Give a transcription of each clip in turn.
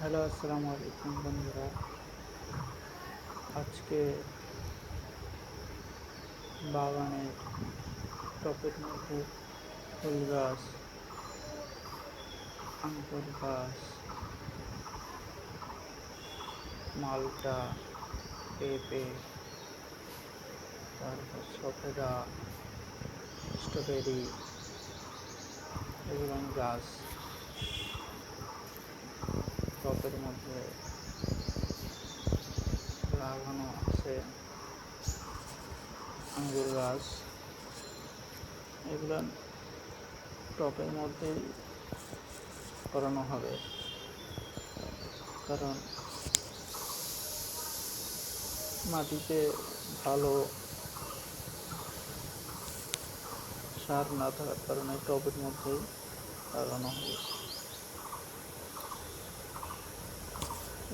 Hello আসসালামু আলাইকুম বন্ধুরা আজকে বাগানের টপের মধ্যে ফুল গাছ আঙ্কুর গাছ মালটা পেঁপে তারপর সফেদা স্ট্রবেরি এগুলো গাছ টবের মধ্যে লাগানো আছে আঙ্গুর গাছ। এগুলো টবের মধ্যেই করানো হবে। কারণ মাটিতে ভালো সার না থাকার কারণে টবের মধ্যেই লাগানো হবে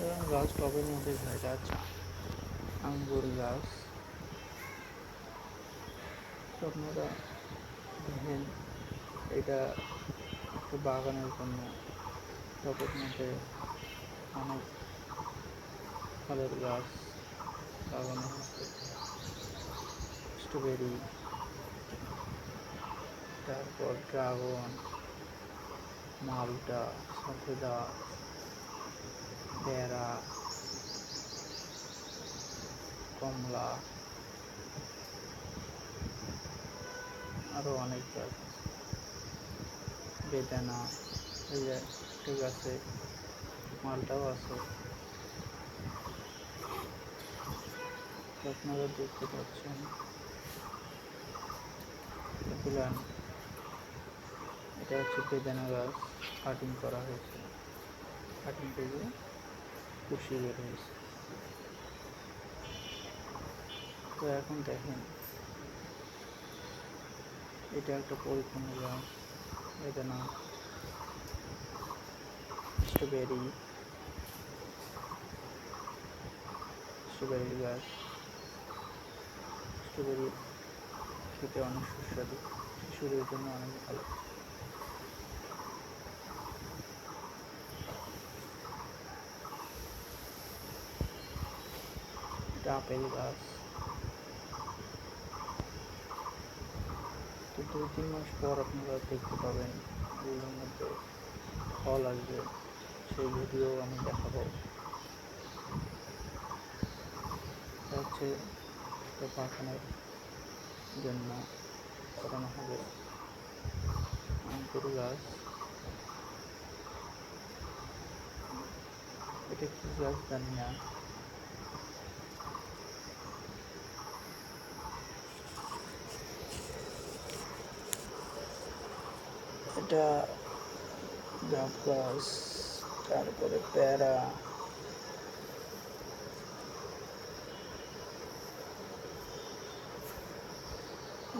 এবং গাছ টবের মধ্যে ভেজা আছে আঙ্গুর গাছ। আপনারা দেখেন, এটা একটা বাগানের জন্য টবের মধ্যে অনেক ফলের গাছ লাগানো হচ্ছে। স্ট্রবেরি, তারপর ড্রাগন, মালটা, সফেদা পেয়ারা, কমলা আরও অনেক গাছ বেদানা, এই যে ঠিক আছে, মালটাও আছে। আপনারা দেখতে পাচ্ছেন। এটা হচ্ছে বেদানা গাছ কাটিং করা হয়েছে। কাটিং থেকে কুশি বের হয়েছে। তো এখন দেখেন, এটা একটা পরিপূর্ণ গাছ এটা না। স্ট্রবেরি স্ট্রবেরি গাছ। স্ট্রবেরি খেতে অনেক সুস্বাদু, শিশুদের জন্য অনেক ভালো। আপেল গাছ তো দুই, তিন মাস পর আপনারা দেখতে পাবেন এগুলোর মধ্যে ফল আসবে। সেই ভিডিও আমি দেখাবো। হচ্ছে বাগানের জন্য করানো হবে। আঙ্কুর গাছ এটা কি গাছ জানি না। এটা ডাব গাছ তারপরে প্যারা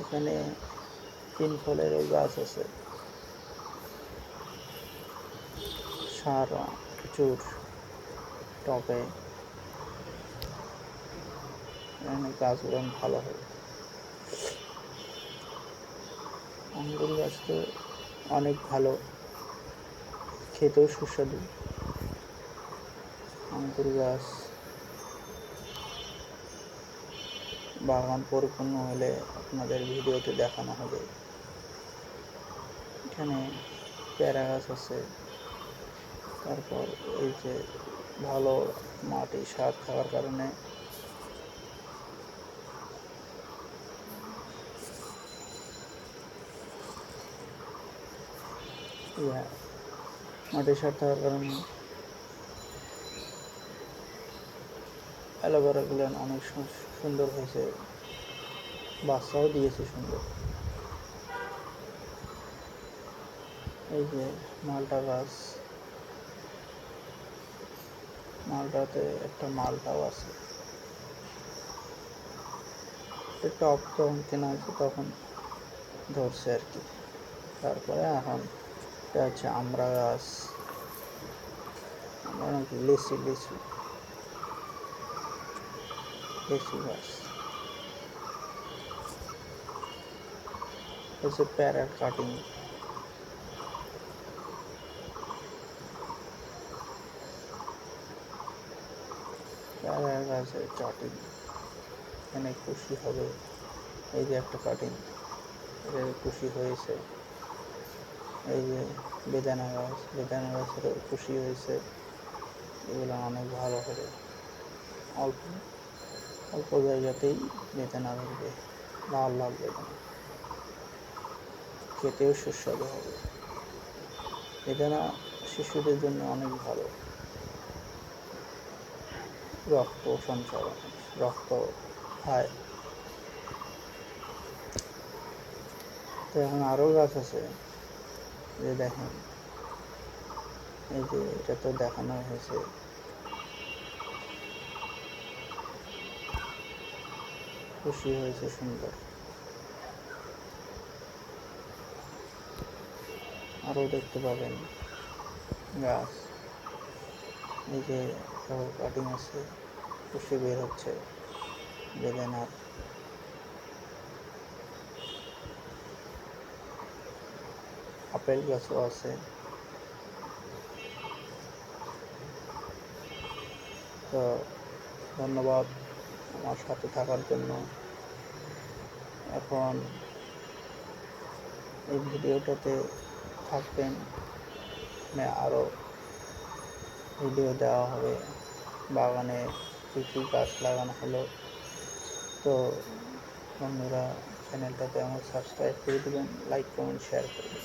এখানে তিন ফলের ওই গাছ আছে। সার প্রচুর এখানে গাছগুলো ভালো হয়। আঙ্গুর গাছ তো অনেক ভালো। খেতেও সুস্বাদু। আঙ্গুর গাছ। বাগান পরিপূর্ণ হলে আপনাদের ভিডিওতে দেখানো হবে। এখানে পেয়ারা গাছ আছে। তারপর এই যে ভালো মাটি সার খাওয়ার কারণে ইয়া মাটি সার থাকার কারণে। অ্যালোভেরাগুলো অনেক সুন্দর হয়েছে। বাচ্চাও দিয়েছে সুন্দর। এই যে মালটা গাছ। মালটাতে একটা মালটাও আছে। টপ যখন কেনা হয়েছে তখন ধরছে আর কি। তারপরে এখন এটা হচ্ছে আমরা গাছ আমরা নাকি লিচু লিচু লিচু গাছ হচ্ছে প্যারার কাটিং। পেয়ারা গাছের কাটিং। এখানে খুশি হবে। এই যে একটা কাটিং, এটা খুশি হয়েছে। এই যে বেদানা গাছ, বেদানা গাছেরও খুশি হয়েছে। এগুলো অনেক ভালো হবে অল্প অল্প জায়গাতেই বেদানা ধরবে। লাল লাল বেদানা খেতেও সুস্বাদু হবে। বেদানা শিশুদের জন্য অনেক ভালো। রক্ত সঞ্চালন, রক্ত হয় তো এখন আরও গাছ আছে। যে দেখেন। এই যে এটা তো দেখানো হয়েছে। খুশি হয়েছে সুন্দর। আরও দেখতে পাবেন গাছ। এই যে কাটিং আছে, খুশি বের হচ্ছে বেদানার। আপেল গাছও আছে তো ধন্যবাদ আমার সাথে থাকার জন্য। এখন এই ভিডিওটাতে থাকবেন। আরও ভিডিও দেওয়া হবে। বাগানে কী কী গাছ লাগানো হলো। তো বন্ধুরা, চ্যানেলটাতে আমার সাবস্ক্রাইব করে দেবেন, লাইক, কমেন্ট, শেয়ার করবেন